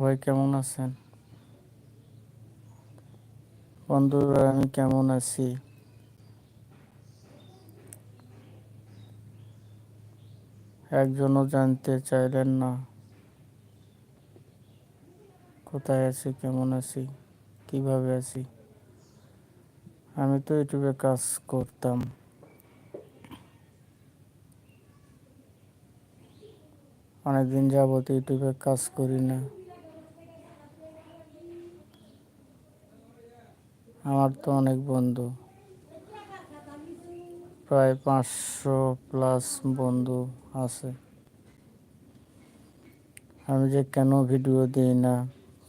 ভাই, কেমন আছেন? বন্ধুরা, আমি কেমন আছি? একজনও জানতে চাইলেন না। কোথায় আছি, কেমন আছি, কীভাবে আছি? আমি তো ইউটিউবে কাজ করতাম। অনেকদিন যাবত ইউটিউবে কাজ করি না। আমার তো অনেক বন্ধু। প্রায় পাঁচশো প্লাস বন্ধু আছে। আমি যে কেন ভিডিও দিই না,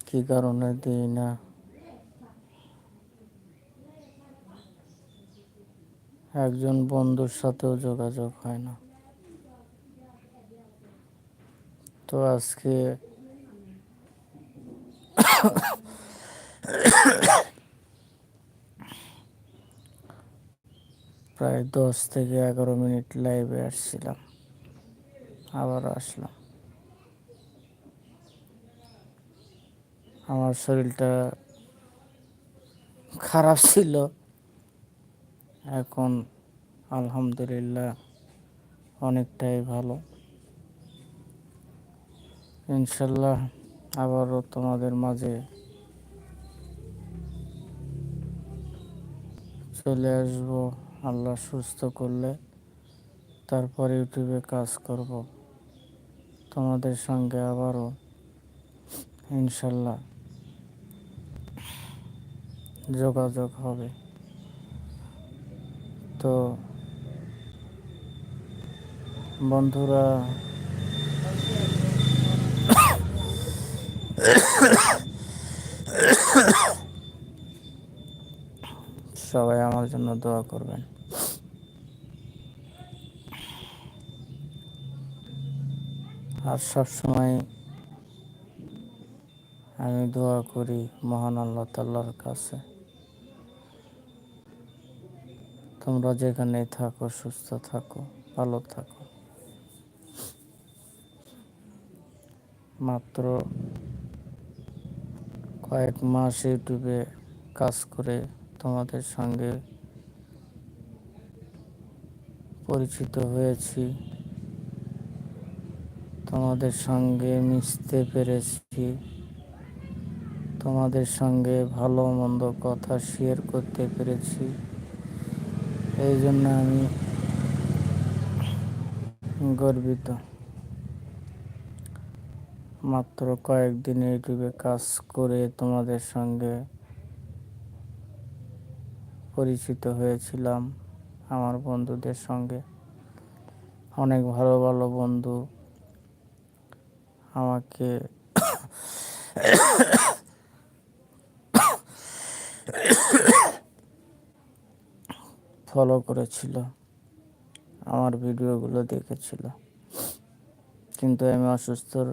কি কারণে দিই না? একজন বন্ধুর সাথেও যোগাযোগ হয় না। তো আজকে প্রায় দশ থেকে এগারো মিনিট লাইভে আসছিলাম। আবার আসলাম। আমার শরীরটা খারাপ ছিল। এখন আলহামদুলিল্লাহ অনেকটাই ভালো। ইনশাল্লাহ আবারও তোমাদের মাঝে চলে আসব। আল্লাহ সুস্থ করলে তারপর ইউটিউবে কাজ করব। তোমাদের সঙ্গে আবারও, ইনশাল্লাহ যোগাযোগ হবে। তো বন্ধুরা সবাই আমার জন্য দোয়া করবেন। আর সব সময় আমি দোয়া করি মহান আল্লাহ তাল্লার কাছে। তোমরা যেখানে থাকো, সুস্থ থাকো, ভালো থাকো। মাত্র কয়েক মাস ইউটিউবে কাজ করে তোমাদের সঙ্গে পরিচিত হয়েছি। তোমাদের সঙ্গে মিশতে পেরেছি। তোমাদের সঙ্গে ভালো মন্দ কথা শেয়ার করতে পেরেছি। এই জন্য আমি গর্বিত। মাত্র কয়েকদিন ইউটিউবে কাজ করে তোমাদের সঙ্গে পরিচিত হয়েছিলাম আমার বন্ধুদের সঙ্গে। অনেক ভালো ভালো বন্ধু আমাকে ফলো করেছিল, আমার ভিডিওগুলো দেখেছিল। কিন্তু আমি অসুস্থর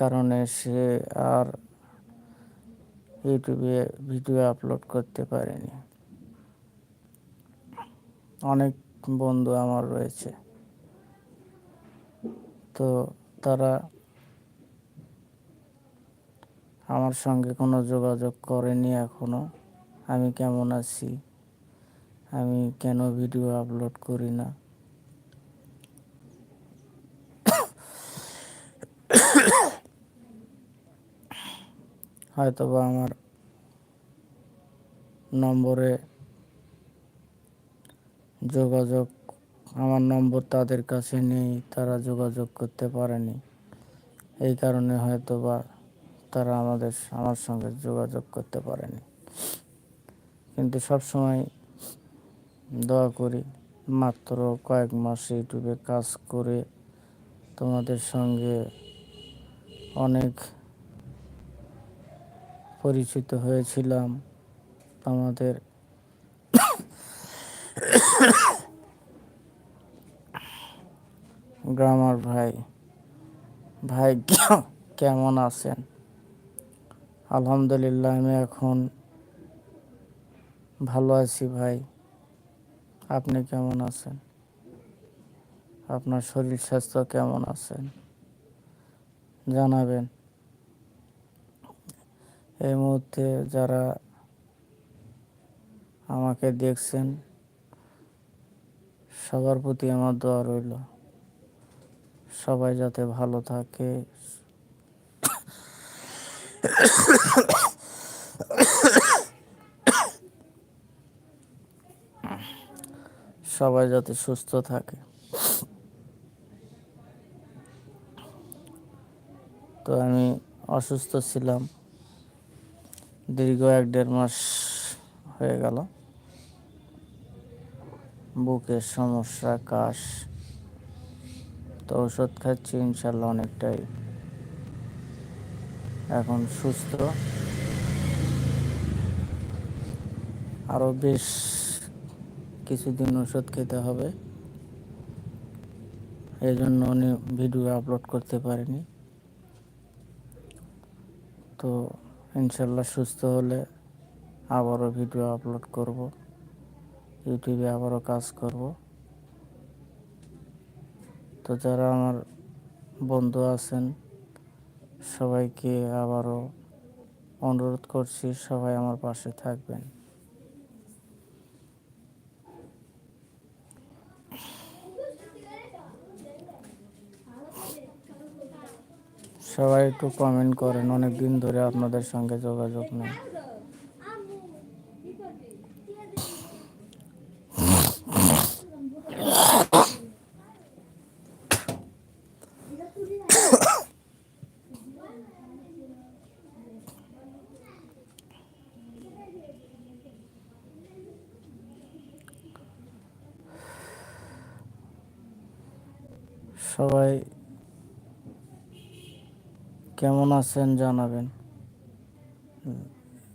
কারণে সে আর ইউটিউবে ভিডিও আপলোড করতে পারিনি। অনেক বন্ধু আমার রয়েছে। তো তারা আমার সঙ্গে কোনো যোগাযোগ করেনি এখনও। আমি কেমন আছি? আমি কেন ভিডিও আপলোড করি না? হয়তো বা আমার নম্বরে যোগাযোগ, আমার নম্বর তাদের কাছে নেই, তারা যোগাযোগ করতে পারেনি। এই কারণে হয়তো বা তারা আমাদের, আমার সঙ্গে যোগাযোগ করতে পারেনি। কিন্তু সব সময় দোয়া করি, মাত্র কয়েক মাস ইউটিউবে কাজ করে তোমাদের সঙ্গে অনেক পরিচিত হয়েছিলাম আমাদের। গ্রামার ভাই ভাই কেমন আছেন? আলহামদুলিল্লাহ, আমি এখন ভালো আছি ভাই। আপনি কেমন আছেন? আপনার শরীর স্বাস্থ্য কেমন আছেন? জানাবেন। এই মুহূর্তে যারা আমাকে দেখছেন, সবার প্রতি আমার দোয়া রইল। সবাই যাতে ভালো থাকে। সবাই যাতে সুস্থ থাকে। তো আমি অসুস্থ ছিলাম। দীর্ঘ এক দেড় মাস হয়ে গেল। বুকের সমস্যা, কাশ, তো ওষুধ খাচ্ছি ইনশাল্লাহ অনেকটাই। এখন সুস্থ। আরও বেশ কিছুদিন ওষুধ খেতে হবে। এই জন্য উনি ভিডিও আপলোড করতে পারেনি। তো ইনশাল্লাহ সুস্থ হলে আবারও ভিডিও আপলোড করব। ইউটিউবে আবারও কাজ করব। তো যারা আমার বন্ধু আছেন, সবাইকে আবারও অনুরোধ করছি সবাই আমার পাশে থাকবেন। সবাই একটু কমেন্ট করেন অনেক দিন ধরে আপনাদের সঙ্গে যোগাযোগ নেই। সবাই কেমন আছেন জানাবেন।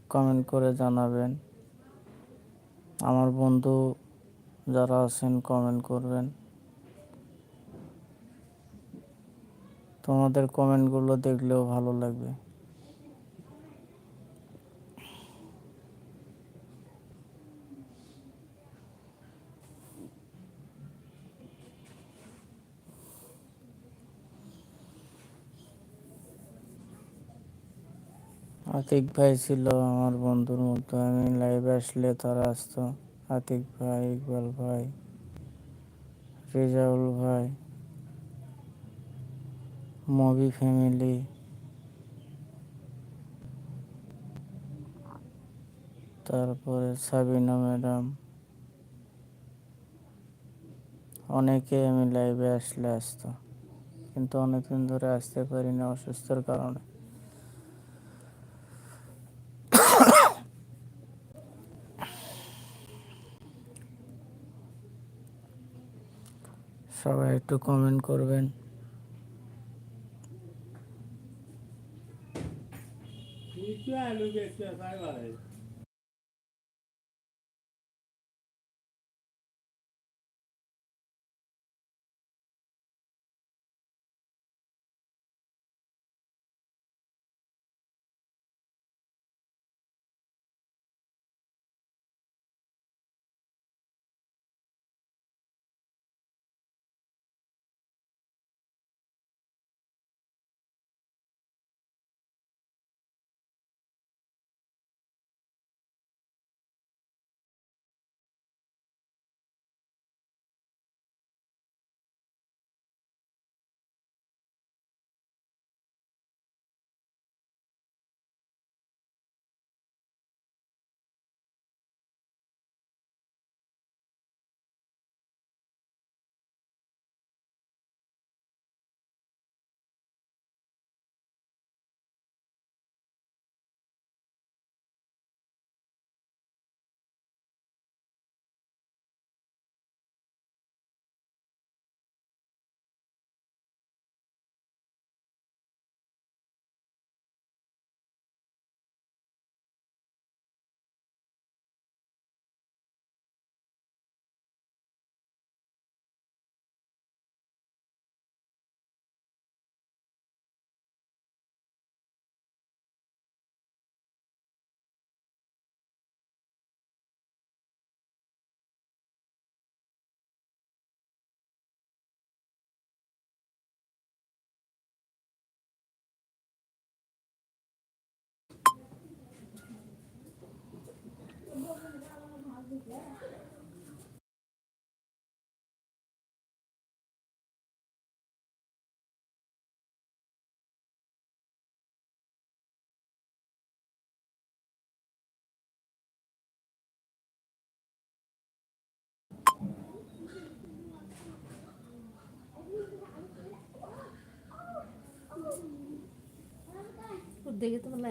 কমেন্ট করে জানাবেন। আমার বন্ধু যারা আছেন কমেন্ট করবেন। তোমাদের কমেন্টগুলো দেখলেও ভালো লাগবে। আতিক ভাই ছিল আমার বন্ধুর মতো। আমি লাইভে আসলে তারা আসতো। আতিক ভাই, ইকবাল ভাই, রেজাউল ভাই, মবি ফ্যামিলি। তারপরে সাবিনা ম্যাডাম। অনেকে আমি লাইভে আসলে আসতো। কিন্তু অনেকদিন ধরে আসতে পারি না অসুস্থর কারণে। সবাই একটু কমেন্ট করবেন। আলু देखिए तो बोला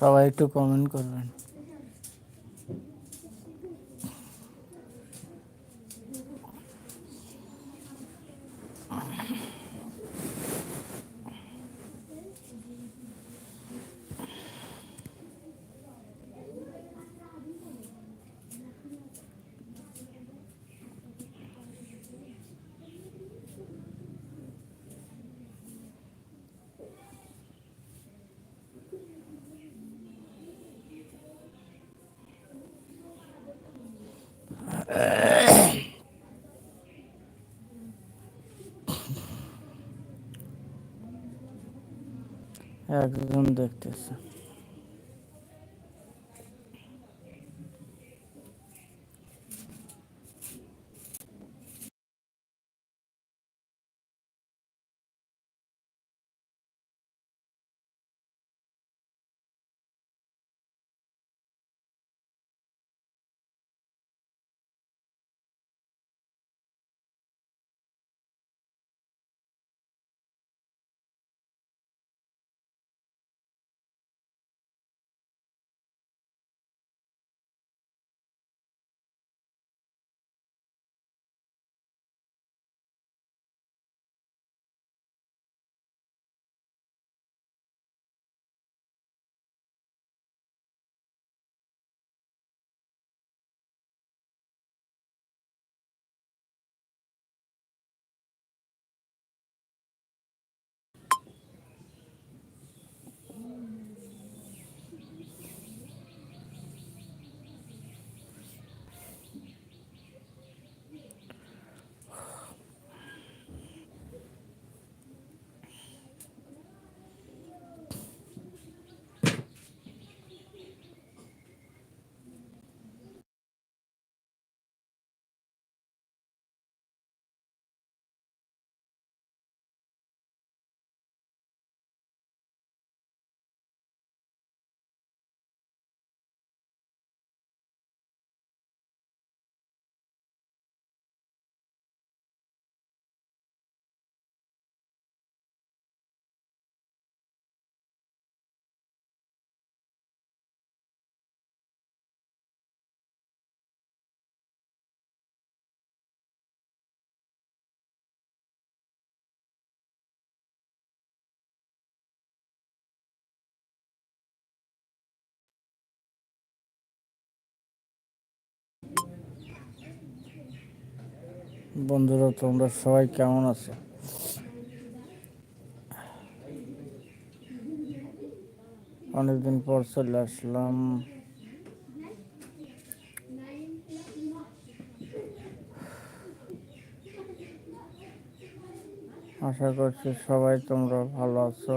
সবাই একটু কমেন্ট করবেন। একজন দেখতেছে বন্ধুরা, তোমরা সবাই কেমন আছো? অনেকদিন পর চলে আসলাম। আশা করছি সবাই তোমরা ভালো আছো।